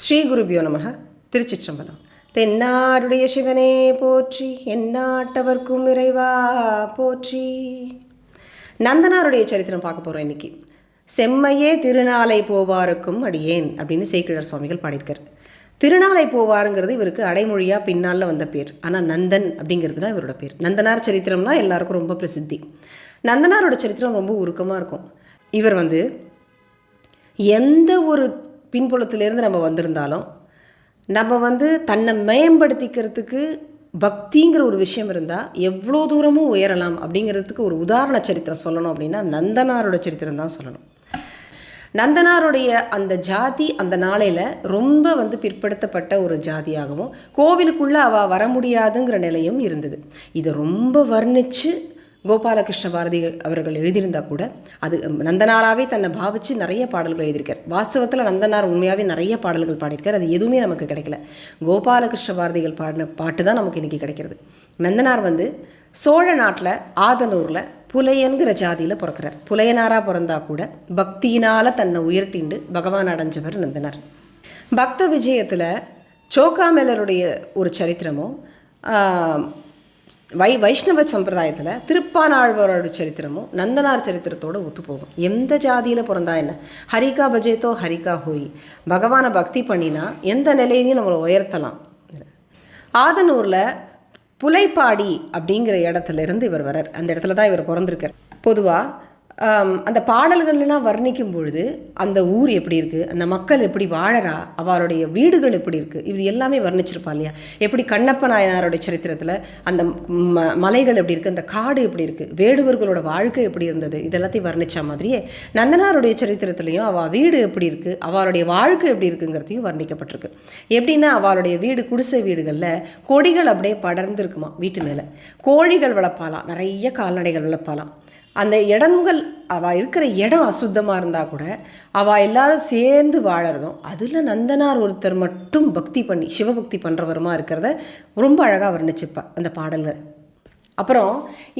ஸ்ரீ குருபியோ நமக திருச்சிற்றம்பலம். தென்னாடுடைய சிவனே போற்றி எந்நாட்டவர்க்கும் இறைவா போற்றி. நந்தனாருடைய சரித்திரம் பார்க்க போகிறோம் இன்னைக்கு. செம்மையே திருநாளை போவாருக்கும் அடியேன் அப்படின்னு சேக்கிழர் சுவாமிகள் பாடியிருக்கார். திருநாளை போவாருங்கிறது இவருக்கு அடைமொழியாக பின்னால் வந்த பேர். ஆனால் நந்தன் அப்படிங்கிறது தான் இவரோட பேர். நந்தனார் சரித்திரம்னா எல்லாருக்கும் ரொம்ப பிரசித்தி. நந்தனாரோட சரித்திரம் ரொம்ப உருக்கமாக இருக்கும். இவர் வந்து எந்த ஒரு பின்புலத்திலேருந்து நம்ம வந்திருந்தாலும் நம்ம வந்து தன்னை மேம்படுத்திக்கிறதுக்கு பக்திங்கிற ஒரு விஷயம் இருந்தால் எவ்வளோ தூரமும் உயரலாம் அப்படிங்கிறதுக்கு ஒரு உதாரண சரித்திரம் சொல்லணும் அப்படின்னா நந்தனாரோட சரித்திரம் தான் சொல்லணும். நந்தனாருடைய அந்த ஜாதி அந்த நாளையில் ரொம்ப வந்து பிற்படுத்தப்பட்ட ஒரு ஜாதியாகவும் கோவிலுக்குள்ளே அவள் வர முடியாதுங்கிற நிலையும் இருந்தது. இதை ரொம்ப வர்ணித்து கோபாலகிருஷ்ண பாரதி அவர்கள் எழுதியிருந்தா கூட அது நந்தனாராவே தன்னை பாவிச்சு நிறைய பாடல்கள் எழுதியிருக்கார். வாஸ்தவத்தில் நந்தனார் உண்மையாகவே நிறைய பாடல்கள் பாடியிருக்கார். அது எதுவுமே நமக்கு கிடைக்கல. கோபாலகிருஷ்ண பாரதிகள் பாடின பாட்டு தான் நமக்கு இன்றைக்கி கிடைக்கிறது. நந்தனார் வந்து சோழ நாட்டில் ஆதனூரில் புலையன்கிற ஜாதியில் பிறக்கிறார். புலையனாராக பிறந்தா கூட பக்தியினால் தன்னை உயர்த்திண்டு பகவான் அடைஞ்சவர் நந்தனார். பக்த விஜயத்தில் சோக்காமேலருடைய ஒரு சரித்திரமும் வை வைஷ்ணவ சம்பிரதாயத்தில் திருப்பானாழ்வாரோட சரித்திரமும் நந்தனார் சரித்திரத்தோடு ஒத்துப்போகும். எந்த ஜாதியில் பிறந்தா என்ன? ஹரிகா பஜேத்தோ ஹரிகா ஹோய். பகவானை பக்தி பண்ணினா எந்த நிலையிலையும் நம்மளை உயர்த்தலாம். ஆதனூரில் புலைப்பாடி அப்படிங்கிற இடத்துல இருந்து இவர் வரார் அந்த இடத்துல தான் இவர் பிறந்திருக்கார். பொதுவாக அந்த பாடல்கள்லாம் வர்ணிக்கும் பொழுது அந்த ஊர் எப்படி இருக்குது அந்த மக்கள் எப்படி வாழறா? அவளுடைய வீடுகள் எப்படி இருக்குது இது எல்லாமே வர்ணிச்சிருப்பா இல்லையா? எப்படி கண்ணப்ப நாயனாருடைய சரித்திரத்தில் அந்த ம மலைகள் எப்படி இருக்குது அந்த காடு எப்படி இருக்குது வேடுவர்களோட வாழ்க்கை எப்படி இருந்தது? இதெல்லாத்தையும் வர்ணித்த மாதிரியே நந்தனாருடைய சரித்திரத்துலையும் அவள் வீடு எப்படி இருக்குது அவளுடைய வாழ்க்கை எப்படி இருக்குங்கிறதையும் வர்ணிக்கப்பட்டிருக்கு. எப்படின்னா அவளுடைய வீடு குடிசை வீடுகளில் கொடிகள் அப்படியே படர்ந்து இருக்குமா வீட்டு மேலே. கோழிகள் வளர்ப்பாலாம் நிறைய கால்நடைகள் வளர்ப்பாலாம் அந்த இடங்கள் அவள் இருக்கிற இடம் அசுத்தமாக இருந்தால் கூட அவள் எல்லாரும் சேர்ந்து வாழறதும் அதில் நந்தனார் ஒருத்தர் மட்டும் பக்தி பண்ணி சிவபக்தி பண்ணுறவருமா இருக்கிறத ரொம்ப அழகாக வர்ணிச்சுப்பா அந்த பாடலில். அப்புறம்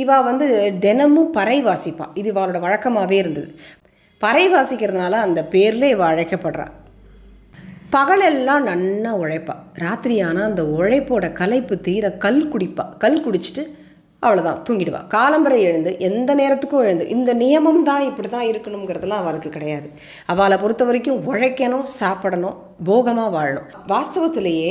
இவா வந்து தினமும் பறை வாசிப்பாள் இது இவளோட வழக்கமாகவே இருந்தது. பறை வாசிக்கிறதுனால அந்த பேரில் இவள் அழைக்கப்படுறா. பகலெல்லாம் நன்னா உழைப்பா. ராத்திரி ஆனால் அந்த உழைப்போட கலைப்பு தீர கல் குடிப்பா. கல் குடிச்சிட்டு அவ்வளோதான் தூங்கிடுவா. காலம்பரை எழுந்து எந்த நேரத்துக்கும் எழுந்து இந்த நியமம் தான் இப்படி தான் இருக்கணுங்கிறதுலாம் அவளுக்கு கிடையாது. அவளை பொறுத்த வரைக்கும் உழைக்கணும் சாப்பிடணும் போகமாக வாழணும். வாஸ்தவத்திலேயே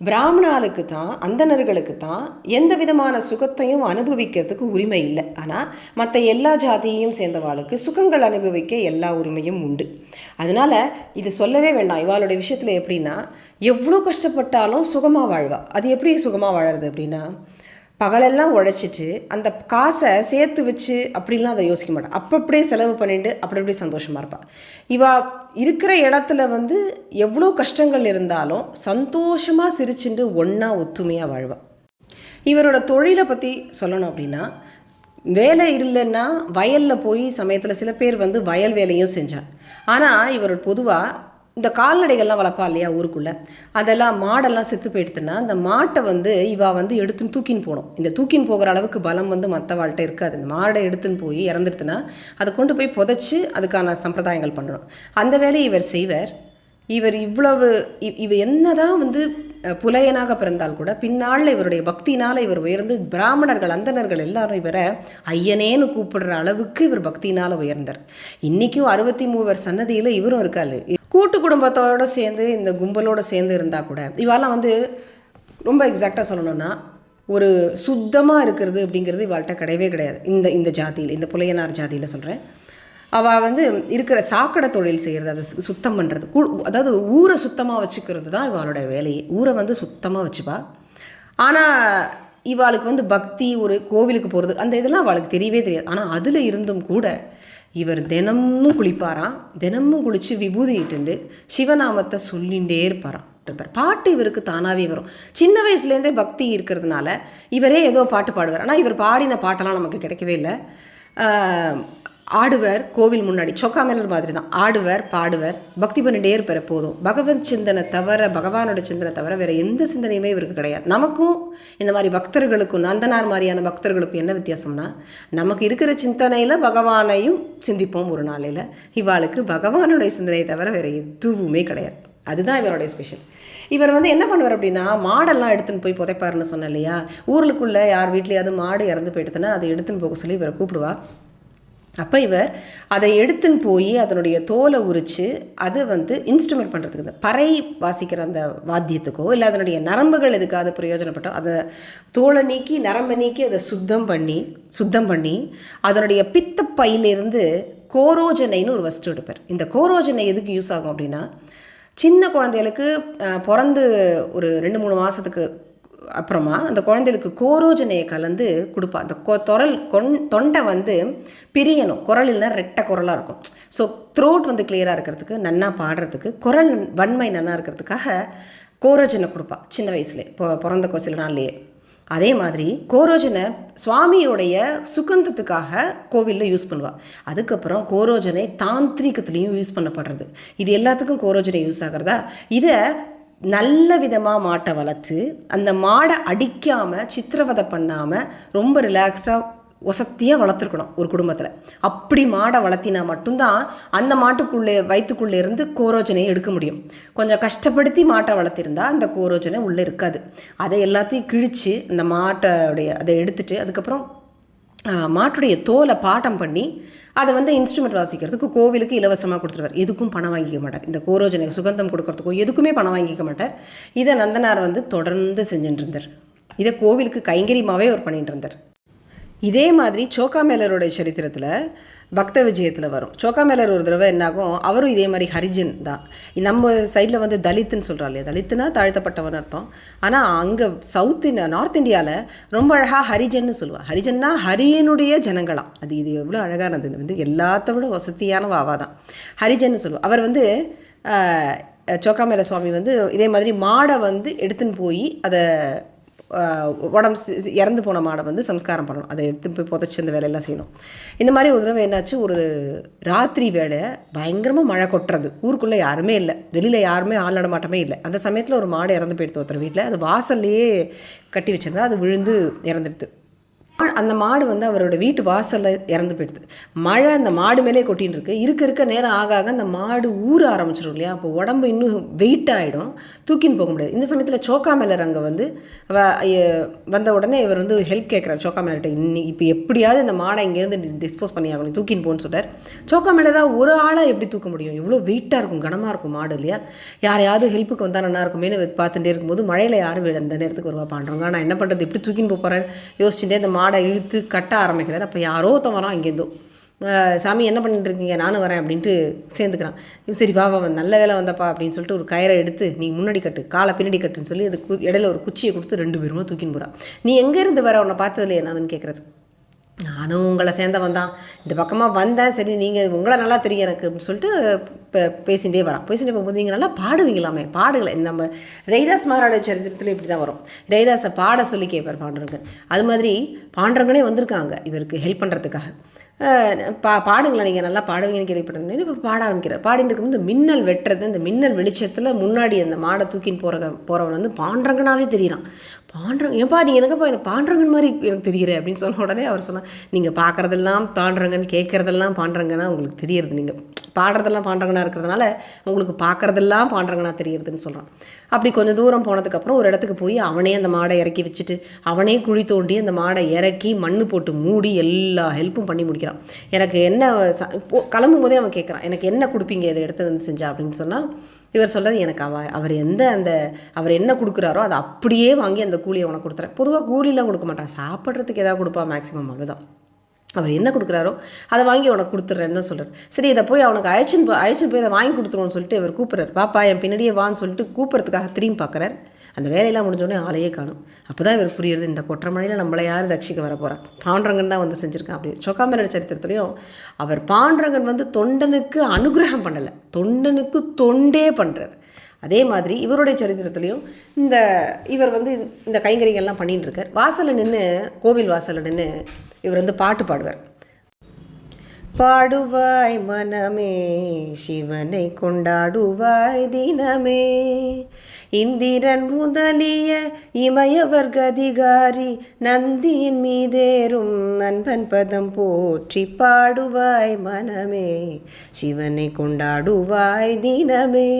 பிராமணாளுக்கு தான் அந்தணர்களுக்கு தான் எந்த விதமான சுகத்தையும் அனுபவிக்கிறதுக்கு உரிமை இல்லை. ஆனால் மற்ற எல்லா ஜாதியையும் சேர்ந்தவாளுக்கு சுகங்கள் அனுபவிக்க எல்லா உரிமையும் உண்டு. அதனால் இது சொல்லவே வேண்டாம். இவாளுடைய விஷயத்தில் எப்படின்னா எவ்வளோ கஷ்டப்பட்டாலும் சுகமாக வாழ்வா. அது எப்படி சுகமாக வாழறது அப்படின்னா பகலெல்லாம் உழைச்சிட்டு அந்த காசை சேர்த்து வச்சு அப்படிலாம் அதை யோசிக்க மாட்டாள் அப்போ அப்படியே செலவு பண்ணிட்டு அப்படி அப்படியே சந்தோஷமாக இருப்பாள் இவா இருக்கிற இடத்துல வந்து எவ்வளோ கஷ்டங்கள் இருந்தாலும் சந்தோஷமாக சிரிச்சுட்டு ஒன்றா ஒத்துமையாக வாழ்வாள் இவரோட தொழிலை பற்றி சொல்லணும் அப்படின்னா வேலை இல்லைன்னா வயலில் போய் சமயத்தில் சில பேர் வந்து வயல் வேலையும் செஞ்சார் ஆனால் இவர் பொதுவாக இந்த கால்நடைகள்லாம் வளர்ப்பா இல்லையா ஊருக்குள்ளே? அதெல்லாம் மாடெல்லாம் செத்து போயிடுத்துன்னா அந்த மாட்டை வந்து இவா வந்து எடுத்துன்னு தூக்கின்னு போகணும். இந்த தூக்கின்னு போகிற அளவுக்கு பலம் வந்து மற்றவாள்கிட்ட இருக்காது. இந்த மாடை எடுத்துன்னு போய் இறந்துடுத்துன்னா அதை கொண்டு போய் புதைச்சி அதுக்கான சம்பிரதாயங்கள் பண்ணணும். அந்த வேலையை இவர் செய்வார். இவர் இவ்வளவு இவ என்னதான் வந்து புலையனாக பிறந்தால் கூட பின்னால் இவருடைய பக்தினால் இவர் உயர்ந்து பிராமணர்கள் அந்தணர்கள் எல்லாரும் இவரை ஐயனேன்னு கூப்பிடுற அளவுக்கு இவர் பக்தினால் உயர்ந்தார். இன்றைக்கும் அறுபத்தி மூவர் சன்னதியில் இவரும் இருக்காரு. கூட்டு குடும்பத்தோடு சேர்ந்து இந்த கும்பலோடு சேர்ந்து இருந்தால் கூட இவாலாம் வந்து ரொம்ப எக்ஸாக்டாக சொல்லணும்னா ஒரு சுத்தமாக இருக்கிறது அப்படிங்கிறது இவாள்கிட்ட கிடையவே கிடையாது. இந்த இந்த ஜாதியில் இந்த புலையனார் ஜாதியில் சொல்கிறேன் அவள் வந்து இருக்கிற சாக்கடை தொழில் செய்கிறது அதை சுத்தம் பண்ணுறது கூ அதாவது ஊரை சுத்தமாக வச்சுக்கிறது தான் இவாளோட வேலையே. ஊரை வந்து சுத்தமாக வச்சுப்பா. ஆனால் இவாளுக்கு வந்து பக்தி ஒரு கோவிலுக்கு போகிறது அந்த இதெல்லாம் அவளுக்கு தெரியவே தெரியாது. ஆனால் அதில் இருந்தும் கூட இவர் தினமும் குளிப்பாராம் தினமும் குளித்து விபூதி இட்டுண்டு சிவநாமத்தை சொல்லிகிட்டே இருப்பாராம். பாட்டு இவருக்கு தானாகவே வரும். சின்ன வயசுலேருந்தே பக்தி இருக்கிறதுனால இவரே ஏதோ பாட்டு பாடுவார். ஆனால் இவர் பாடின பாட்டெல்லாம் நமக்கு கிடைக்கவே இல்லை. ஆடுவர் கோவில் முன்னாடி. சொக்காமலர் மாதிரி தான் ஆடுவர் பாடுவர் பக்தி பண்ணிட்டே இருப்பார் போதும். பகவன் சிந்தனை தவிர பகவானோட சிந்தனை தவிர வேறு எந்த சிந்தனையுமே இவருக்கு கிடையாது. நமக்கும் இந்த மாதிரி பக்தர்களுக்கும் நந்தனார் மாதிரியான பக்தர்களுக்கும் என்ன வித்தியாசம்னா நமக்கு இருக்கிற சிந்தனையில் பகவானையும் சிந்திப்போம் ஒரு நாளையில் இவாளுக்கு பகவானுடைய சிந்தனையை தவிர வேறு எதுவுமே கிடையாது. அதுதான் இவருடைய ஸ்பெஷல் இவர் வந்து என்ன பண்ணுவார் அப்படின்னா மாடெல்லாம் எடுத்துன்னு போய் புதைப்பாருன்னு சொன்னேன் இல்லையா? ஊருக்குள்ளே யார் வீட்லேயாவது மாடு இறந்து போயிடுதுன்னா அதை எடுத்துன்னு போக சொல்லி இவரை கூப்பிடுவா. அப்போ இவர் அதை எடுத்துன்னு போய் அதனுடைய தோலை உரித்து அதை வந்து இன்ஸ்ட்ருமெண்ட் பண்ணுறதுக்கு இந்த பறை வாசிக்கிற அந்த வாத்தியத்துக்கோ இல்லை அதனுடைய நரம்புகள் எதுக்காக பிரயோஜனப்பட்டோ அதை தோலை நீக்கி நரம்பை நீக்கி அதை சுத்தம் பண்ணி சுத்தம் பண்ணி அதனுடைய பித்தப்பையிலிருந்து கோரோஜனைன்னு ஒரு வஸ்து எடுப்பார். இந்த கோரோஜனை எதுக்கு யூஸ் ஆகும் அப்படின்னா சின்ன குழந்தைகளுக்கு பிறந்து ஒரு ரெண்டு மூணு மாதத்துக்கு அப்புறமா அந்த குழந்தைகளுக்கு கோரோஜனையை கலந்து கொடுப்பா. அந்த கொ தொரல் கொன் தொண்டை வந்து பிரியணும். குரல் இல்லைன்னா ரெட்டை குரலாக இருக்கும். ஸோ த்ரோட் வந்து கிளியராக இருக்கிறதுக்கு நன்னா பாடுறதுக்கு குரல் வன்மை நன்னா இருக்கிறதுக்காக கோரோஜனை கொடுப்பா சின்ன வயசுலேயே இப்போ பிறந்த சில நாள்லேயே. அதே மாதிரி கோரோஜனை சுவாமியோடைய சுகந்தத்துக்காக கோவிலில் யூஸ் பண்ணுவாள் அதுக்கப்புறம் கோரோஜனை தாந்திரிகத்துலேயும் யூஸ் பண்ணப்படுறது. இது எல்லாத்துக்கும் கோரோஜனை யூஸ் ஆகிறதா? இதை நல்ல விதமாக மாட்டை வளர்த்து அந்த மாடை அடிக்காமல் சித்திரவதை பண்ணாமல் ரொம்ப ரிலாக்ஸ்டாக ஒசத்தியாக வளர்த்துருக்கணும் ஒரு குடும்பத்தில். அப்படி மாடை வளர்த்தினா மட்டும்தான் அந்த மாட்டுக்குள்ளே வயிற்றுக்குள்ளே இருந்து கோரோஜனையை எடுக்க முடியும். கொஞ்சம் கஷ்டப்படுத்தி மாட்டை வளர்த்திருந்தா அந்த கோரோஜனை உள்ளே இருக்காது. அதை எல்லாத்தையும் கிழித்து அந்த மாட்டோடைய அதை எடுத்துட்டு அதுக்கப்புறம் மாட்டுடைய தோலை பாட்டம் பண்ணி அதை வந்து இன்ஸ்ட்ருமெண்ட் வாசிக்கிறதுக்கு கோவிலுக்கு இலவசமாக கொடுத்துருவார். எதுக்கும் பணம் வாங்கிக்க மாட்டார். இந்த கோரோஜனை சுகந்தம் கொடுக்கறதுக்கோ எதுக்குமே பணம் வாங்கிக்க மாட்டார். இதை நந்தனார் வந்து தொடர்ந்து செஞ்சுட்டு இருந்தார் இதை கோவிலுக்கு கைங்கரியமாகவே அவர் பண்ணிட்டு இருந்தார் இதே மாதிரி சோக்காமேலருடைய சரித்திரத்தில் பக்த விஜயத்தில் வரும். சோக்காமேலர் ஒரு தடவை என்னாகும் அவரும் இதே மாதிரி ஹரிஜன் தான். நம்ம சைடில் வந்து தலித்துன்னு சொல்கிறா இல்லையா? தலித்துனா தாழ்த்தப்பட்டவன் அர்த்தம். ஆனால் அங்கே சவுத் இந்தியா நார்த் இந்தியாவில் ரொம்ப அழகாக ஹரிஜன்னு சொல்லுவாள். ஹரிஜன்னா ஹரியனுடைய ஜனங்களாம் அது இது எவ்வளோ அழகானது. வந்து எல்லாத்த விட வசதியான வாவா தான். ஹரிஜன்னு சொல்லுவாள். அவர் வந்து சோக்காமேல சுவாமி வந்து இதே மாதிரி மாடை வந்து எடுத்துன்னு போய் அதை உடம்பு இறந்து போன மாடை வந்து சம்ஸ்காரம் பண்ணணும். அதை எடுத்து போய் புதைச்சி அந்த வேலையெல்லாம் செய்யணும். இந்த மாதிரி ஒரு தடவை என்னாச்சு ஒரு ராத்திரி வேலை பயங்கரமாக மழை கொட்டுறது. ஊருக்குள்ளே யாருமே இல்லை. வெளியில் யாருமே ஆள் நடமாட்டமே இல்லை. அந்த சமயத்தில் ஒரு மாடு இறந்து போயிடுத்து ஒருத்தர் வீட்டில் அது வாசல்லையே கட்டி வச்சுருந்தா அது விழுந்து இறந்துடுது. அந்த மாடு வந்து அவரோட வீட்டு வாசலில் இறந்து போயிடுது. மழை அந்த மாடு மேலே கொட்டின்னு இருக்கு. இருக்க இருக்க நேரம் ஆக ஆக அந்த மாடு ஊற ஆரம்பிச்சிடும் இல்லையா? அப்போ உடம்பு இன்னும் வெயிட் ஆகிடும் தூக்கின்னு போக முடியாது. இந்த சமயத்தில் சோக்காமலர் அங்கே வந்து வ- வந்த உடனே இவர் வந்து ஹெல்ப் கேட்குறாரு. சோக்காமலர்கிட்ட இன்னி இப்போ எப்படியாவது இந்த மாடை இங்கேருந்து டிஸ்போஸ் பண்ணி ஆகணும். தூக்கின்னு போன்னு சொல்கிறார் சோக்காமலராக ஒரு ஆளாக எப்படி தூக்க முடியும்? எவ்வளோ வெயிட்டாக இருக்கும் கனமாக இருக்கும் மாடு இல்லையா? யாரையாவது ஹெல்ப்புக்கு வந்தால் நல்லா இருக்குமேனு பார்த்துட்டே இருக்கும்போது மழையில் யாரும் அந்த நேரத்துக்கு வருவா. பண்ணுறாங்க நான் என்ன பண்ணுறது எப்படி தூக்கின்னு போகிறேன் யோசிச்சுட்டே இந்த மாடு இழுத்து கட்ட ஆரம்பிக்கிறார். அப்போ யாரோ தவறான் வரான் இங்கேருந்தோ சாமி என்ன பண்ணிட்டு இருக்கீங்க? நானும் வரேன் அப்படின்ட்டு சேர்ந்துக்கிறான். சரி வா வா நல்ல வேலை வந்தப்பா அப்படின்னு சொல்லிட்டு ஒரு கயிறை எடுத்து நீ முன்னாடி கட்டு காலை பின்னாடி கட்டுன்னு சொல்லி அது இடையில ஒரு குச்சியை கொடுத்து ரெண்டு பேருமா தூக்கின்னு போகிறான் நீ எங்கேருந்து வர? உன்னை பார்த்ததுலையே நானுன்னு கேட்குறாரு நானும் உங்களை சேர்ந்தவன் தான். இந்த பக்கமாக வந்தேன். சரி நீங்கள் உங்களை நல்லா தெரியும் எனக்கு அப்படின்னு சொல்லிட்டு இப்போ பேசிகிட்டே வரான். பேசிட்டு போகும்போது நீங்கள் நல்லா பாடுவீங்களாமே? பாடுகளை நம்ம ரெய்தாஸ் மாராட சரித்திரத்தில் இப்படி தான் வரும். ரெய்தாஸை பாட சொல்லி கேட்பார் பாண்டவர்கள் அது மாதிரி பாண்டவர்களே வந்திருக்காங்க. இவருக்கு ஹெல்ப் பண்ணுறதுக்காக பா பாடுங்களா நீங்கள் நல்லா பாடுவீங்கன்னு கேள்விப்பட்டேன். இப்போ பாட ஆரம்பிக்கிறார் பாடிட்டு இருக்கும்போது இந்த மின்னல் வெட்டுறது இந்த மின்னல் வெளிச்சத்தில் முன்னாடி அந்த மாடை தூக்கின்னு போகிற போகிறவன் வந்து பாண்டரங்கனாவே தெரியிறான். பாண்டரங்க ஏன்பா நீ எனக்குப்பா எனக்கு பாண்டரங்கன் மாதிரி எனக்கு தெரியுற அப்படின்னு சொன்ன உடனே அவர் சொன்னால் நீங்கள் பார்க்குறதெல்லாம் பாண்டரங்கன் கேட்குறதெல்லாம் பாண்டரங்கனா உங்களுக்கு தெரியறது. நீங்கள் பாடுறதெல்லாம் பாண்டரங்கனா இருக்கிறதுனால உங்களுக்கு பார்க்குறதெல்லாம் பாண்டரங்கனா தெரியறதுன்னு சொல்கிறான் அப்படி கொஞ்சம் தூரம் போனதுக்கப்புறம் ஒரு இடத்துக்கு போய் அவனே அந்த மாடை இறக்கி வச்சுட்டு அவனே குழி தோண்டி அந்த மாடை இறக்கி மண்ணு போட்டு மூடி எல்லா ஹெல்ப்பும் பண்ணி முடிக்கிறான். எனக்கு என்ன கிளம்பும் போதே அவன் கேட்குறான் எனக்கு என்ன கொடுப்பீங்க? இதை எடுத்து வந்து செஞ்சா? அப்படின்னு சொன்னால் இவர் சொல்கிறது எனக்கு அவ அவர் எந்த அந்த அவர் என்ன கொடுக்குறாரோ அதை அப்படியே வாங்கி அந்த கூலியை உனக்கு கொடுத்துறேன். பொதுவாக கூலிலாம் கொடுக்க மாட்டான் சாப்பிட்றதுக்கு எதாவது கொடுப்பா மேக்ஸிமம் அவ்வளோதான் அவர் என்ன கொடுக்குறாரோ அதை வாங்கி உனக்கு கொடுத்துட்றேன்னு தான் சொல்கிறார் சரி இதை போய் அவனுக்கு அழைச்சின்னு போய் அழைச்சின்னு போய் அதை வாங்கி கொடுத்துருவோன்னு சொல்லிட்டு இவர் கூப்பிட்றாரு. பாப்பா என் பின்னாடியே வான்னு சொல்லிட்டு கூப்பிட்றதுக்காக திரும்பி பார்க்குறாரு. அந்த வேலையெல்லாம் முடிஞ்சோடனே ஆளையே காணும். அப்போ தான் இவர் புரியுறது இந்த கொற்ற மழையில் நம்மளை யார் ரட்சிக்க வர போகிறா பாண்டரங்கன் தான் வந்து செஞ்சுருக்கான் அப்படி சொக்காமலர் சரித்திரத்துலையும் அவர் பாண்டரங்கன் வந்து தொண்டனுக்கு அனுகிரகம் பண்ணலை. தொண்டனுக்கு தொண்டே பண்ணுறார் அதே மாதிரி இவருடைய சரித்திரத்துலையும் இந்த இவர் வந்து இந்த கைங்கரியங்கள்லாம் பண்ணிகிட்டு இருக்கார். வாசலில் நின்று கோவில் வாசலில் நின்று இவர் வந்து பாட்டு பாடுவார். பாடுவாய் மனமே சிவனை கொண்டாடுவாய் தினமே. இந்திரன் முதலிய இமயவர் கதிகாரி நந்தியின் மீதேறும் நண்பன் பதம் போற்றி பாடுவாய் மனமே சிவனை கொண்டாடுவாய் தினமே.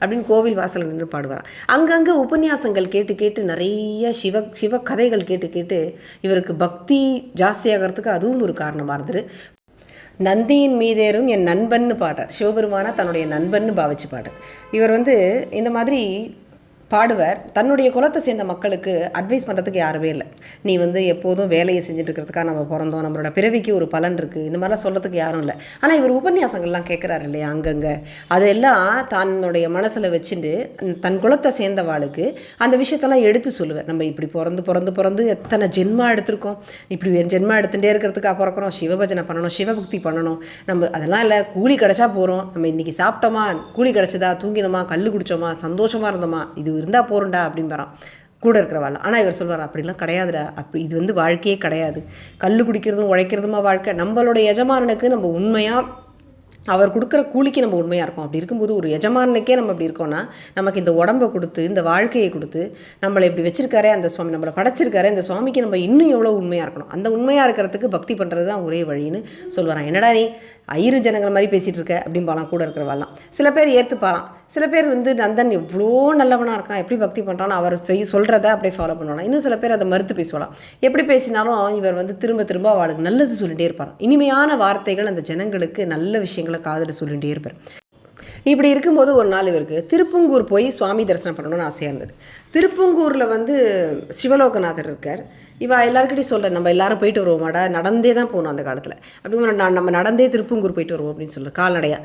அப்படின்னு கோவில் வாசல் நின்று பாடுவார் அங்கங்கே உபன்யாசங்கள் கேட்டு கேட்டு நிறைய சிவ சிவ கதைகள் கேட்டு கேட்டு இவருக்கு பக்தி ஜாஸ்தியாகிறதுக்கு அதுவும் ஒரு காரணமாக இருந்தது. நந்தியின் மீதேறும் என் நண்பன்னு பாடுறார். சிவபெருமானா தன்னுடைய நண்பன்னு பாவிச்சு பாடுறார். இவர் வந்து இந்த மாதிரி பாடுவர். தன்னுடைய குலத்தை சேர்ந்த மக்களுக்கு அட்வைஸ் பண்ணுறதுக்கு யாருமே இல்லை. நீ வந்து எப்போதும் வேலையை செஞ்சுட்டு இருக்கிறதுக்காக நம்ம பிறந்தோம். நம்மளோட பிறவிக்கு ஒரு பலன் இருக்குது இந்த மாதிரிலாம் சொல்கிறதுக்கு யாரும் இல்லை. ஆனால் இவர் உபன்யாசங்கள்லாம் கேட்குறாரு இல்லையா அங்கங்கே. அதெல்லாம் தன்னுடைய மனசில் வச்சுட்டு தன் குலத்தை சேர்ந்தவாளுக்கு அந்த விஷயத்தெல்லாம் எடுத்து சொல்லுவார். நம்ம இப்படி பிறந்து பிறந்து பிறந்து எத்தனை ஜென்மா எடுத்திருக்கோம். இப்படி ஜென்மா எடுத்துகிட்டே இருக்கிறதுக்காக பிறக்கிறோம். சிவபஜனை பண்ணணும் சிவபக்தி பண்ணணும். நம்ம அதெல்லாம் இல்லை கூலி கிடச்சா போகிறோம் நம்ம இன்றைக்கி சாப்பிட்டோமா? கூலி கிடச்சதா? தூங்கினோமா? கல் குடித்தோமா சந்தோஷமாக இருந்தோமா? இது இருந்தால் போகிறோம்டா அப்படின்பறான் கூட இருக்கிறவாள் ஆனால் இவர் சொல்வார் அப்படிலாம் கிடையாதுடா. அப்படி இது வந்து வாழ்க்கையே கிடையாது. கல் குடிக்கிறதும் உழைக்கிறதுமா வாழ்க்கை. நம்மளோட எஜமானனுக்கு நம்ம உண்மையாக அவர் கொடுக்குற கூலிக்கு நம்ம உண்மையாக இருக்கோம். அப்படி இருக்கும்போது ஒரு எஜமானனுக்கே நம்ம அப்படி இருக்கோம்னா நமக்கு இந்த உடம்பை கொடுத்து இந்த வாழ்க்கையை கொடுத்து நம்மளை இப்படி வச்சிருக்காரே அந்த சுவாமி நம்மளை படைச்சிருக்காரே அந்த சுவாமிக்கு நம்ம இன்னும் எவ்வளோ உண்மையாக இருக்கணும். அந்த உண்மையாக இருக்கிறதுக்கு பக்தி பண்ணுறது தான் ஒரே வழின்னு சொல்லுவாரான் என்னடா நீ ஐயரு ஜனங்கள் மாதிரி பேசிகிட்டு இருக்க? அப்படிம்பாலாம் கூட இருக்கிறவாலாம் சில பேர் ஏற்றுப்பாலாம் சில பேர் வந்து நந்தன் எவ்வளோ நல்லவனாக இருக்கான் எப்படி பக்தி பண்ணுறான்னு அவர் செய் சொல்கிறத அப்படியே ஃபாலோ பண்ணுவாங்க இன்னும் சில பேர் அதை மறுத்து பேசுவாளாம் எப்படி பேசினாலும் இவர் வந்து திரும்ப திரும்ப அவளுக்கு நல்லது சொல்லிகிட்டே இருப்பார் இனிமையான வார்த்தைகள் அந்த ஜனங்களுக்கு நல்ல விஷயங்களை காதில் சொல்லிகிட்டே இருப்பார். இப்படி இருக்கும்போது ஒரு நாள் இவருக்கு திருப்பங்கூர் போய் சுவாமி தரிசனம் பண்ணணும்னு ஆசையாக இருந்தது. திருப்பங்கூரில் வந்து சிவலோகநாதர் இருக்கார். இவ எல்லாருக்கிட்டையும் சொல்கிறேன் நம்ம எல்லாரும் போயிட்டு வருவோமாடா நடந்தே தான் போகணும் அந்த காலத்தில். அப்படி நான் நம்ம நடந்தே திருப்பங்கூர் போயிட்டு வருவோம் அப்படின்னு சொல்லுற கால்நடையாக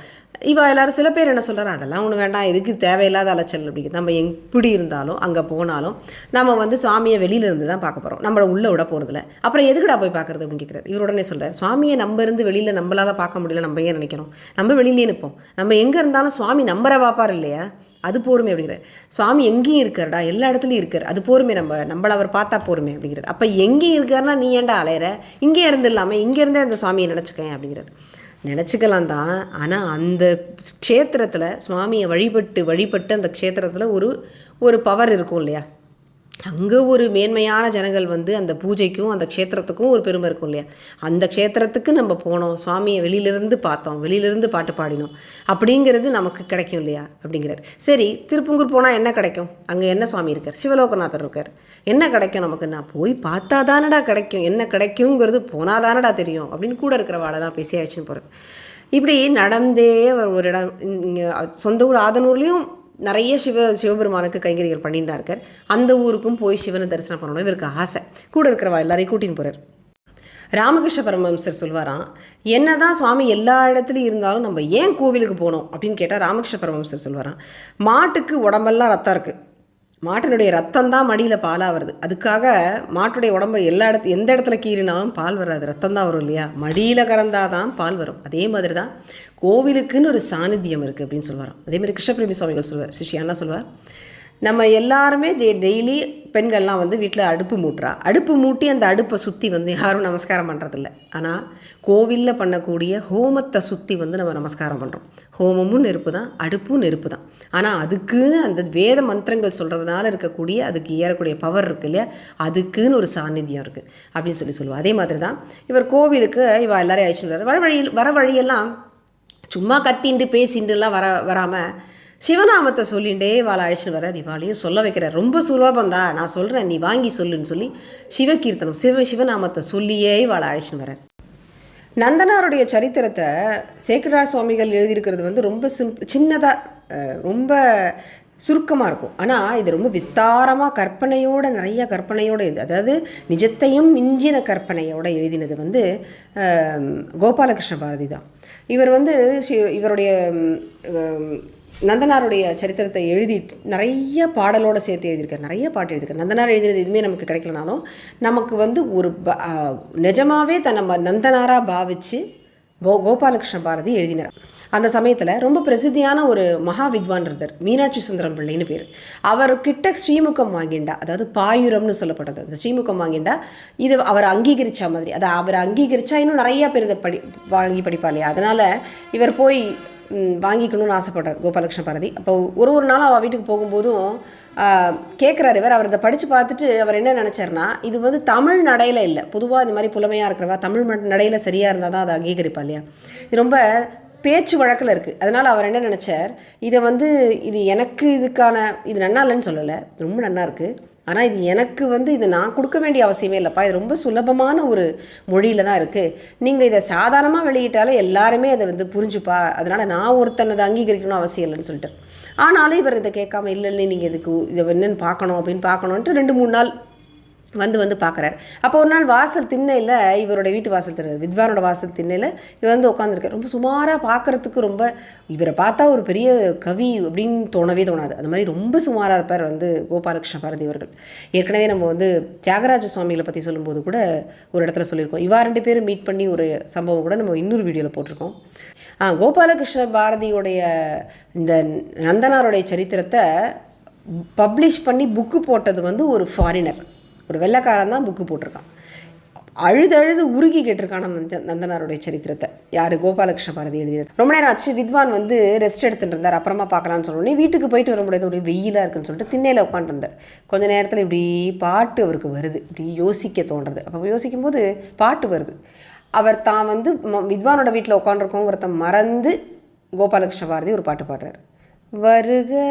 இவ எல்லாரும் சில பேர் என்ன சொல்கிறாரு அதெல்லாம் ஒன்று வேண்டாம் எதுக்கு தேவையில்லாத அலைச்சல் அப்படிங்கிறது. நம்ம எப்படி இருந்தாலும் அங்கே போனாலும் நம்ம வந்து சுவாமியை வெளியில இருந்து தான் பார்க்க போகிறோம் நம்மளை உள்ளே விட போகிறதில்ல அப்புறம் எதுக்குடா போய் பார்க்குறது அப்படின்னு கேட்குறாரு இவர் உடனே சொல்கிறார் சுவாமியை நம்ம இருந்து வெளியில் நம்மளால் பார்க்க முடியல நம்ம ஏன் நினைக்கிறோம் நம்ம வெளியிலே நிற்போம் நம்ம எங்கே இருந்தாலும் சுவாமி நம்பரை பார்ப்பார் இல்லையா? அது போருமே அப்படிங்கிறார். சுவாமி எங்கேயும் இருக்காருடா எல்லா இடத்துலையும் இருக்கார். அது போருமே நம்ம நம்மளை அவர் பார்த்தா போருமே அப்படிங்கிறார். அப்போ எங்கேயும் இருக்காருன்னா நீ ஏன்டா அலையிற? இங்கே இருந்துடலாமே இங்கேருந்தே அந்த சுவாமியை நினச்சிக்கேன் அப்படிங்கிறார். நினச்சிக்கலாம் தான் ஆனால் அந்த க்ஷேத்திரத்தில் சுவாமியை வழிபட்டு வழிபட்டு அந்த க்ஷேத்திரத்தில் ஒரு ஒரு பவர் இருக்கும் இல்லையா? அங்கே ஒரு மேன்மையான ஜனங்கள் வந்து அந்த பூஜைக்கும் அந்த க்ஷேத்திரத்துக்கும் ஒரு பெருமை இருக்கும் இல்லையா? அந்த க்ஷேத்திரத்துக்கு நம்ம போனோம் சுவாமியை வெளியிலிருந்து பார்த்தோம் வெளியிலிருந்து பாட்டு பாடினோம். அப்படிங்கிறது நமக்கு கிடைக்கும் இல்லையா? அப்படிங்கிறார். சரி திருப்பங்கூர் போனால் என்ன கிடைக்கும்? அங்கே என்ன சுவாமி இருக்கார்? சிவலோகநாதர் இருக்கார். என்ன கிடைக்கும் நமக்கு? நான் போய் பார்த்தா தானடா கிடைக்கும். என்ன கிடைக்குங்கிறது போனால் தானடா தெரியும். அப்படின்னு கூட இருக்கிறவாளை தான் பேசி அழைச்சின்னு போகிறேன் இப்படி நடந்தே அவர் ஒரு இடம் இங்கே சொந்த ஊர் ஆதனூர்லேயும் நிறைய சிவ சிவபெருமானுக்கு கைங்கரிகள் பண்ணிட்டு தான் இருக்கார். அந்த ஊருக்கும் போய் சிவனை தரிசனம் பண்ணணும் இவருக்கு ஆசை. கூட இருக்கிறவா எல்லாரையும் கூட்டின்னு போகிறார் ராமகிருஷ்ண பரமஹம்சர் சொல்வாராம் என்ன தான் சுவாமி எல்லா இடத்துலையும் இருந்தாலும் நம்ம ஏன் கோவிலுக்கு போனோம் அப்படின்னு கேட்டால் ராமகிருஷ்ண பரமஹம்சர் சொல்வாராம் மாட்டுக்கு உடம்பெல்லாம் ரத்தம் இருக்குது மாட்டினுடைய ரத்தம் தான் மடியில் பாலாக வருது அதுக்காக மாட்டுடைய உடம்பு எல்லா இடத்து எந்த இடத்துல கீறினாலும் பால் வராது. ரத்தம் தான் வரும் இல்லையா? மடியில் கறந்தால் தான் பால் வரும். அதே மாதிரி தான் கோவிலுக்குன்னு ஒரு சாநித்தியம் இருக்குது அப்படின்னு சொல்லுவாராம் அதே மாதிரி கிருஷ்ணபிரமி சுவாமிகள் சொல்வார். சிஷி என்ன சொல்வார் நம்ம எல்லாருமே டெ டெய்லி பெண்கள்லாம் வந்து வீட்டில் அடுப்பு மூட்டுறா அடுப்பு மூட்டி அந்த அடுப்பை சுற்றி வந்து யாரும் நமஸ்காரம் பண்ணுறதில்ல ஆனால் கோவிலில் பண்ணக்கூடிய ஹோமத்தை சுற்றி வந்து நம்ம நமஸ்காரம் பண்ணுறோம் ஹோமமும் நெருப்பு தான் அடுப்பும் நெருப்பு தான். ஆனால் அதுக்குன்னு அந்த வேத மந்திரங்கள் சொல்கிறதுனால இருக்கக்கூடிய அதுக்கு ஏறக்கூடிய பவர் இருக்குது இல்லையா? அதுக்குன்னு ஒரு சாநித்தியம் இருக்குது அப்படின்னு சொல்லி சொல்லுவோம். அதே மாதிரி தான் இவர் கோவிலுக்கு இவ எல்லாரையும் அழைச்சிட்டு வர வழியில் வர வழியெல்லாம் சும்மா கத்தின்ட்டு பேசின்ட்டுலாம் வர வராமல் சிவநாமத்தை சொல்லிகிட்டே வாழை அழைச்சிட்டு வர இவாளையும் சொல்ல வைக்கிறார். ரொம்ப சுலபம் தான் நான் சொல்கிறேன் நீ வாங்கி சொல்லுன்னு சொல்லி சிவகீர்த்தனம் சிவ சிவநாமத்தை சொல்லியே வாழை அழைச்சின்னு வரார் நந்தனாருடைய சரித்திரத்தை சேக்கரார் சுவாமிகள் எழுதியிருக்கிறது வந்து ரொம்ப சிம்பிள் சின்னதாக ரொம்ப சுருக்கமாக இருக்கும். ஆனால் இது ரொம்ப விஸ்தாரமாக கற்பனையோட நிறைய கற்பனையோடு இது அதாவது நிஜத்தையும் மிஞ்சின கற்பனையோடு எழுதினது வந்து கோபாலகிருஷ்ண பாரதி தான். இவர் வந்து இவருடைய நந்தனாருடைய சரித்திரத்தை எழுதி நிறைய பாடலோடு சேர்த்து எழுதியிருக்கார். நிறைய பாட்டு எழுதியிருக்கார். நந்தனார் எழுதினது எதுவுமே நமக்கு கிடைக்கலனாலும் நமக்கு வந்து ஒரு ப- தன்னை ம- பாவித்து பாவிச்சு கோ கோபாலகிருஷ்ண பாரதி எழுதினார். அந்த சமயத்தில் ரொம்ப பிரசித்தியான ஒரு மகா வித்வான் இருந்தார். மீனாட்சி சுந்தரம் பிள்ளைன்னு பேர். அவர்கிட்ட ஸ்ரீமுகம் வாங்கிண்டா. அதாவது பாயுரம்னு சொல்லப்பட்டது. அந்த ஸ்ரீமுகம் வாங்கிண்டா. இது அவர் அங்கீகரித்த மாதிரி. அதை அவர் அங்கீகரிச்சா இன்னும் நிறையா பேர் இதை படி வாங்கி படிப்பா இல்லையா அதனால் இவர் போய் வாங்கிக்கணும்னு ஆசைப்படுறார் கோபாலகிருஷ்ண பாரதி. அப்போ ஒரு ஒரு நாளும் அவள் வீட்டுக்கு போகும்போதும் கேட்குறாரு இவர். அவர் இதை படித்து பார்த்துட்டு அவர் என்ன நினச்சார்னா இது வந்து தமிழ் நடையில் இல்லை. பொதுவாக இந்த மாதிரி புலமையாக இருக்கிறவா தமிழ் ம- சரியாக இருந்தால் தான் அதை அங்கீகரிப்பா இல்லையா? இது ரொம்ப பேச்சு வழக்கில் இருக்குது அதனால் அவர் என்ன நினச்சார் இதை வந்து இது எனக்கு இதுக்கான இது நன்னா இல்லைன்னு சொல்லலை. ரொம்ப நன்னா இருக்குது ஆனால் இது எனக்கு வந்து இது நான் கொடுக்க வேண்டிய அவசியமே இல்லைப்பா. இது ரொம்ப சுலபமான ஒரு மொழியில் தான் இருக்குது நீங்கள் இதை சாதாரணமாக வெளியிட்டாலே எல்லாருமே அதை வந்து புரிஞ்சுப்பா. அதனால் நான் ஒருத்தன் அதை அங்கீகரிக்கணும் அவசியம் இல்லைன்னு சொல்லிட்டு ஆனாலும் இவர் இதை கேட்காம இல்லை இல்லை நீங்கள் இதுக்கு இதை என்னென்னு பார்க்கணும் அப்படின்னு பார்க்கணுன்ட்டு ரெண்டு மூணு நாள் வந்து வந்து பார்க்குறாரு. அப்போ ஒரு நாள் வாசல் திண்ணையில் இவரோட வீட்டு வாசல் திரு வித்வானோட வாசல் திண்ணையில் இவர் வந்து உட்காந்துருக்கார் ரொம்ப சுமாராக பார்க்குறதுக்கு ரொம்ப இவரை பார்த்தா ஒரு பெரிய கவி அப்படின்னு தோணவே தோணாது. அது மாதிரி ரொம்ப சுமாராக இருப்பார் வந்து கோபாலகிருஷ்ண பாரதி அவர்கள். ஏற்கனவே நம்ம வந்து தியாகராஜ சுவாமிகளை பற்றி சொல்லும்போது கூட ஒரு இடத்துல சொல்லியிருக்கோம். இவா ரெண்டு பேரும் மீட் பண்ணி ஒரு சம்பவம் கூட நம்ம இன்னொரு வீடியோவில் போட்டிருக்கோம். ஆ கோபாலகிருஷ்ண பாரதியோடைய இந்த நந்தனாருடைய சரித்திரத்தை பப்ளிஷ் பண்ணி புக்கு போட்டது வந்து ஒரு ஃபாரினர் ஒரு வெள்ளைக்காரன் தான் புக்கு போட்டிருக்கான். அழுது அழுது உருகி கேட்டிருக்கான் நந்த நந்தனாருடைய சரித்திரத்தை. யார்? கோபாலகிருஷ்ண பாரதி எழுதியது. ரொம்ப நேரம் ஆச்சு. வித்வான் வந்து ரெஸ்ட் எடுத்துட்டு இருந்தார். அப்புறமா பார்க்கலான்னு சொன்னோடனே வீட்டுக்கு போயிட்டு வர முடியாது ஒரு வெயிலாக இருக்குன்னு சொல்லிட்டு திண்ணையில் உட்காந்துருந்தார் கொஞ்ச நேரத்தில் இப்படி பாட்டு அவருக்கு வருது. இப்படி யோசிக்க தோன்றது. அப்போ யோசிக்கும் போது பாட்டு வருது. அவர் தான் வந்து ம- வித்வானோட வீட்டில் உட்காந்துருக்கோங்கிறத மறந்து கோபாலகிருஷ்ண பாரதி ஒரு பாட்டு பாடுறாரு. வருகலாமோ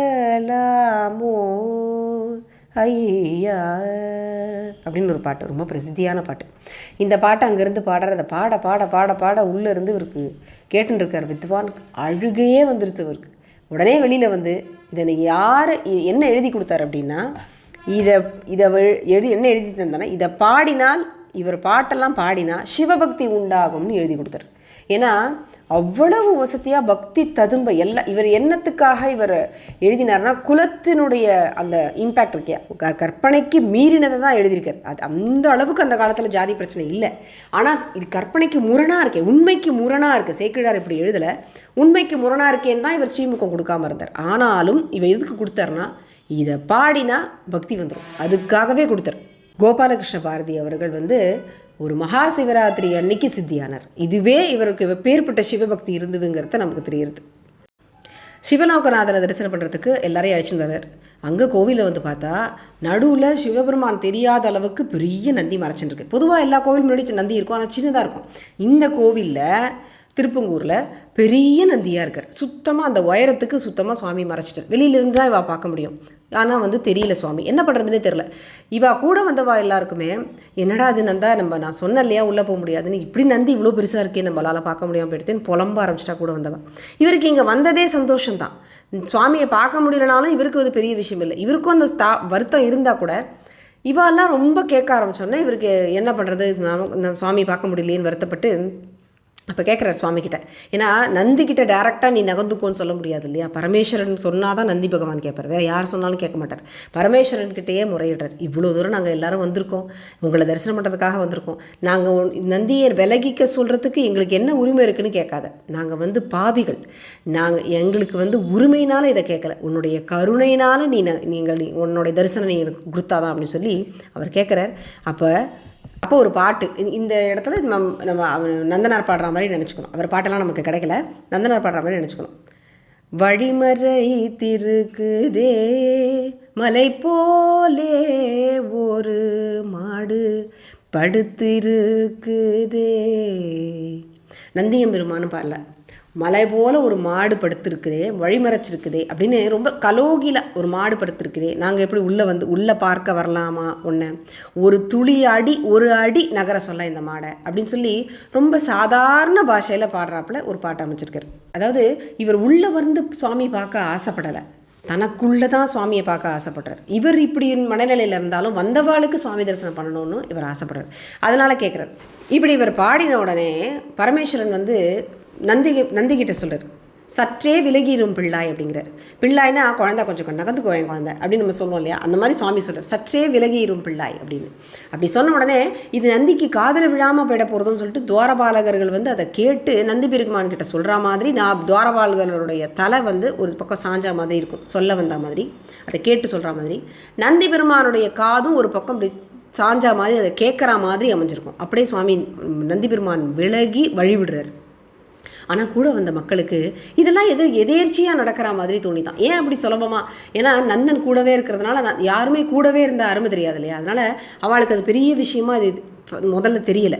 ஐயா. அப்படின்னு ஒரு பாட்டு ரொம்ப பிரசித்தியான பாட்டு. இந்த பாட்டு அங்கேருந்து பாடுறத பாட பாட பாட பாட உள்ளே இருந்து இவருக்கு கேட்டுன்னு இருக்கார் வித்வானுக்கு அழுகையே வந்துருது இவருக்கு. உடனே வெளியில் வந்து இதை யார் என்ன எழுதி கொடுத்தாரு அப்படின்னா இதை இதை எழுதி என்ன எழுதி தந்தானா இதை பாடினால் இவர் பாட்டெல்லாம் பாடினா சிவபக்தி உண்டாகும்னு எழுதி கொடுத்தாரு. ஏன்னா அவ்வளவு வசதியாக பக்தி ததும்ப எல்லாம் இவர் என்னத்துக்காக இவர் எழுதினார்னா குலத்தினுடைய அந்த இம்பேக்ட் இருக்கே. க- கற்பனைக்கு மீறினதை தான் எழுதியிருக்கார். அது அந்த அளவுக்கு அந்த காலத்தில் ஜாதி பிரச்சனை இல்லை. ஆனால் இது கற்பனைக்கு முரணாக இருக்கே உண்மைக்கு முரணாக இருக்குது சேக்கிழார் இப்படி எழுதலை. உண்மைக்கு முரணாக இருக்கேன்னு தான் இவர் ஸ்ரீமுகம் கொடுக்காம இருந்தார். ஆனாலும் இவர் எதுக்கு கொடுத்தாருன்னா இதை பாடினா பக்தி வந்துடும் அதுக்காகவே கொடுத்தார். கோபாலகிருஷ்ண பாரதி அவர்கள் வந்து ஒரு மகா சிவராத்திரி அன்னைக்கு சித்தியானார். இதுவே இவருக்கு பேர்பட்ட சிவபக்தி இருந்ததுங்கிறத நமக்கு தெரியுது சிவலோகநாதனை தரிசனம் பண்ணுறதுக்கு எல்லாரையும் அழைச்சின்னு வர்றார். அங்கே கோவிலில் வந்து பார்த்தா நடுவில் சிவபெருமான் தெரியாத அளவுக்கு பெரிய நந்தி மறைச்சின்னு இருக்கு பொதுவாக எல்லா கோவில் முன்னாடி நந்தி இருக்கும் ஆனால் சின்னதாக இருக்கும். இந்த கோவிலில் திருப்பங்கூரில் பெரிய நந்தியாக இருக்கார். சுத்தமாக அந்த உயரத்துக்கு சுத்தமாக சுவாமி மறைச்சிட்டார். வெளியிலிருந்து தான் இவா பார்க்க முடியும். ஆனால் வந்து தெரியல சுவாமி. என்ன பண்ணுறதுனே தெரில இவா கூட வந்தவா எல்லாருக்குமே என்னடா அது நந்தா நம்ம நான் சொன்ன இல்லையா? உள்ளே போக முடியாதுன்னு இப்படி நந்தி இவ்வளோ பெருசாக இருக்கே நம்மளால் பார்க்க முடியாமல் போயிடுதுன்னு புலம்ப ஆரம்பிச்சிட்டா கூட வந்தவா. இவருக்கு இங்கே வந்ததே சந்தோஷம்தான். சுவாமியை பார்க்க முடியலனாலும் இவருக்கு அது பெரிய விஷயம் இல்லை. இவருக்கும் அந்த ஸ்தா வருத்தம் இருந்தால் கூட இவாலாம் ரொம்ப கேட்க ஆரம்பிச்சோன்னே இவருக்கு என்ன பண்ணுறது நம்ம சுவாமி பார்க்க முடியலையேன்னு வருத்தப்பட்டு அப்போ கேட்குறாரு சுவாமிக்கிட்ட ஏன்னா நந்திக்கிட்ட டேரெக்டாக நீ நகர்ந்துக்கோன்னு சொல்ல முடியாது இல்லையா? பரமேஸ்வரன் சொன்னால் தான் நந்தி பகவான் கேட்பார் வேறு யார் சொன்னாலும் கேட்க மாட்டார். பரமேஸ்வரன் கிட்டேயே முறையிடுறார். இவ்வளோ தூரம் நாங்கள் எல்லோரும் வந்திருக்கோம். உங்களை தரிசனம் பண்ணுறதுக்காக வந்திருக்கோம். நாங்கள் நந்தியை விலகிக்க சொல்கிறதுக்கு எங்களுக்கு என்ன உரிமை இருக்குன்னு கேட்காத. நாங்கள் வந்து பாவிகள். நாங்கள் எங்களுக்கு வந்து உரிமையினால் இதை கேட்கல. உன்னுடைய கருணையினால் நீ ந- நீங்கள் நீ- உன்னுடைய தரிசனம் நீ எனக்கு கொடுத்தாதான் அப்படின்னு சொல்லி அவர் கேட்குறார் அப்போ அப்போ ஒரு பாட்டு. இந்த- இந்த இடத்துல நம்ம நம்ம அவர் நந்தனார் பாடுற மாதிரி நினச்சிக்கணும். அவர் பாட்டெல்லாம் நமக்கு கிடைக்கல. நந்தனார் பாடுற மாதிரி நினச்சிக்கணும். வழிமறை திருக்குதே மலை போலே ஒரு மாடு படுத்திருக்குதே. நந்தியம் பெருமான்னு பாடல. மலை போல ஒரு மாடு படுத்திருக்குதே வழிமறைச்சிருக்குதே அப்படின்னு ரொம்ப கலோகில ஒரு மாடு படுத்திருக்குதே. நாங்கள் எப்படி உள்ளே வந்து உள்ளே பார்க்க வரலாமா? ஒன்று ஒரு துளி அடி ஒரு அடி நகர சொல்ல இந்த மாடை அப்படின்னு சொல்லி ரொம்ப சாதாரண பாஷையில் பாடுறாப்புல ஒரு பாட்டு அமைச்சிருக்காரு. அதாவது இவர் உள்ளே வந்து சுவாமி பார்க்க ஆசைப்படலை. தனக்குள்ளே தான் சுவாமியை பார்க்க ஆசைப்படுறார். இவர் இப்படி மனநிலையில் இருந்தாலும் வந்தவாளுக்கு சுவாமி தரிசனம் பண்ணணும்னு இவர் ஆசைப்படுறார். அதனால் கேட்குறார் இப்படி இவர் பாடின உடனே பரமேஸ்வரன் வந்து நந்தி நந்திகிட்ட சொல்கிறார் சற்றே விலகிடும் பிள்ளாய் அப்படிங்கிறார். பிள்ளாய்னா குழந்தை கொஞ்சம் கொஞ்சம் நகர்ந்துக்கோ என் குழந்தை அப்படின்னு நம்ம சொல்லுவோம் இல்லையா? அந்த மாதிரி சுவாமி சொல்கிறார் சற்றே விலகிடும் பிள்ளாய் அப்படின்னு. அப்படி சொன்ன உடனே இது நந்திக்கு காதல் விழாமல் போயிட போகிறதுன்னு சொல்லிட்டு துவாரபாலகர்கள் வந்து அதை கேட்டு நந்தி பெருமான் கிட்ட சொல்கிற மாதிரி நான் துவாரபாலகர்களுடைய தலை வந்து ஒரு பக்கம் சாஞ்ச மாதிரி இருக்கும். சொல்ல வந்த மாதிரி அதை கேட்டு சொல்கிற மாதிரி. நந்தி பெருமானுடைய காதும் ஒரு பக்கம் இப்படி சாஞ்சா மாதிரி அதை கேட்குற மாதிரி அமைஞ்சிருக்கும். அப்படியே சுவாமி நந்தி பெருமான் விலகி வழிவிடுறாரு. ஆனால் கூட வந்த மக்களுக்கு இதெல்லாம் எதோ எதேர்ச்சியாக நடக்கிற மாதிரி தோணிதான். ஏன் அப்படி சுலபமாக ஏன்னா நந்தன் கூடவே இருக்கிறதுனால நான் யாருமே கூடவே இருந்த அருமை தெரியாது இல்லையா? அதனால் அவளுக்கு அது பெரிய விஷயமா அது முதல்ல தெரியலை.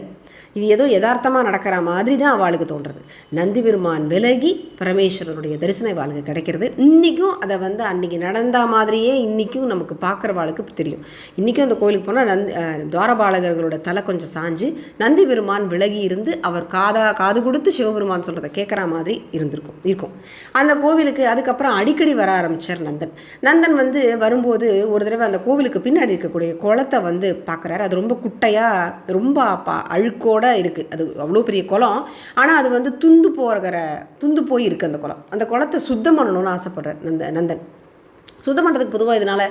இது ஏதோ யதார்த்தமாக நடக்கிற மாதிரி தான் அவளுக்கு தோன்றது. நந்தி பெருமான் விலகி பரமேஸ்வரனுடைய தரிசனம் இவாளுக்கு கிடைக்கிறது. இன்றைக்கும் அதை வந்து அன்றைக்கி நடந்த மாதிரியே இன்றைக்கும் நமக்கு பார்க்குறவாளுக்கு தெரியும். இன்றைக்கும் அந்த கோயிலுக்கு போனால் நந்தி துவாரபாலகர்களோட தலை கொஞ்சம் சாஞ்சு நந்தி பெருமான் விலகி இருந்து அவர் காதா காது கொடுத்து சிவபெருமான் சொல்கிறத கேட்குற மாதிரி இருந்திருக்கும் இருக்கும். அந்த கோவிலுக்கு அதுக்கப்புறம் அடிக்கடி வர ஆரம்பித்தார் நந்தன். நந்தன் வந்து வரும்போது ஒரு தடவை அந்த கோவிலுக்கு பின்னாடி இருக்கக்கூடிய குளத்தை வந்து பார்க்குறாரு அது ரொம்ப குட்டையாக ரொம்ப பா அழுக்கோட இருக்குது அது அவ்வளோ பெரிய குளம். ஆனால் அது வந்து துந்து போகிற துந்து போய் இருக்குது அந்த குளம். அந்த குளத்தை சுத்தம் பண்ணணும்னு ஆசைப்பட்றேன் நந்த நந்தன். சுத்தம் பண்ணுறதுக்கு பொதுவாக இதனால்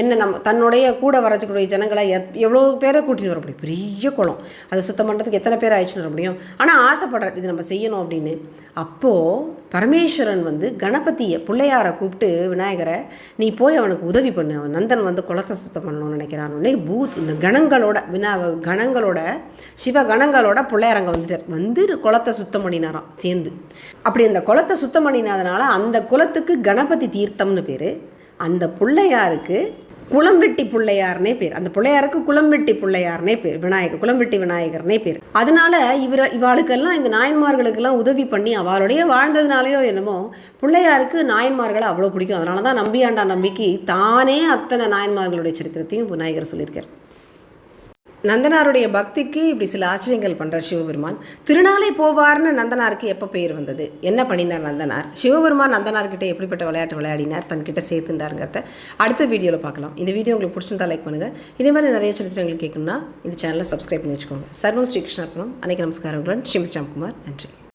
என்ன நம்ம தன்னுடைய கூட வரக்கூடிய ஜனங்களை எத் எவ்வளோ பேரை கூட்டின்னு வர முடியும்? பெரிய குளம். அதை சுத்தம் பண்ணுறதுக்கு எத்தனை பேர் ஆயிடுச்சுன்னு வர முடியும்? ஆனால் ஆசைப்படுறார் இது நம்ம செய்யணும் அப்படின்னு அப்போது பரமேஸ்வரன் வந்து கணபதியை பிள்ளையாரை கூப்பிட்டு விநாயகரை நீ போய் அவனுக்கு உதவி பண்ணு. அவன் நந்தன் வந்து குளத்தை சுத்தம் பண்ணணும்னு நினைக்கிறான். உடனே பூத் இந்த கணங்களோட வினா கணங்களோட சிவ கணங்களோட பிள்ளையாரங்க வந்துட்டார். வந்து குளத்தை சுத்தம் பண்ணினாராம் சேர்ந்து. அப்படி அந்த குளத்தை சுத்தம் பண்ணினதுனால அந்த குளத்துக்கு கணபதி தீர்த்தம்னு பேர். அந்த பிள்ளையாருக்கு குளம்வெட்டி பிள்ளையார்னே பேர். அந்த பிள்ளையாருக்கு குளம்வெட்டி பிள்ளையார்னே பேர். விநாயகர் குளம்வெட்டி விநாயகர்னே பேர். அதனால இவர் இவாளுக்கெல்லாம் இந்த நாயன்மார்களுக்கெல்லாம் உதவி பண்ணி அவளுடைய வாழ்ந்ததுனாலையோ என்னமோ பிள்ளையாருக்கு நாயன்மார்களை அவ்வளோ பிடிக்கும். அதனால தான் நம்பியாண்டா நம்பிக்கை தானே அத்தனை நாயன்மார்களுடைய சரித்திரத்தையும் விநாயகர் சொல்லியிருக்கார். நந்தனாருடைய பக்திக்கு இப்படி சில ஆச்சரியங்கள் பண்ணுறார் சிவபெருமான். திருநாளை போவார்னு நந்தனாருக்கு எப்போ பெயர் வந்தது? என்ன பண்ணினார் நந்தனார்? சிவபெருமான் நந்தனார்கிட்ட எப்படிப்பட்ட விளையாட்டு விளையாடினார்? தன்கிட்ட சேர்த்துண்டாருங்கிறத அடுத்த வீடியோவில் பார்க்கலாம். இந்த வீடியோ உங்களுக்கு பிடிச்சிருந்தா லைக் பண்ணுங்கள் இதே மாதிரி நிறைய சரித்திரங்கள் கேட்கணும்னா இந்த சேனலை சப்ஸ்கிரைப் பண்ணி வச்சுக்கோங்க. சர்வம் ஸ்ரீகிருஷ்ணார்ப்பணம் அனைக்கு நமஸ்காரங்களுடன். ஸ்ரீமதி ராம்குமார். நன்றி.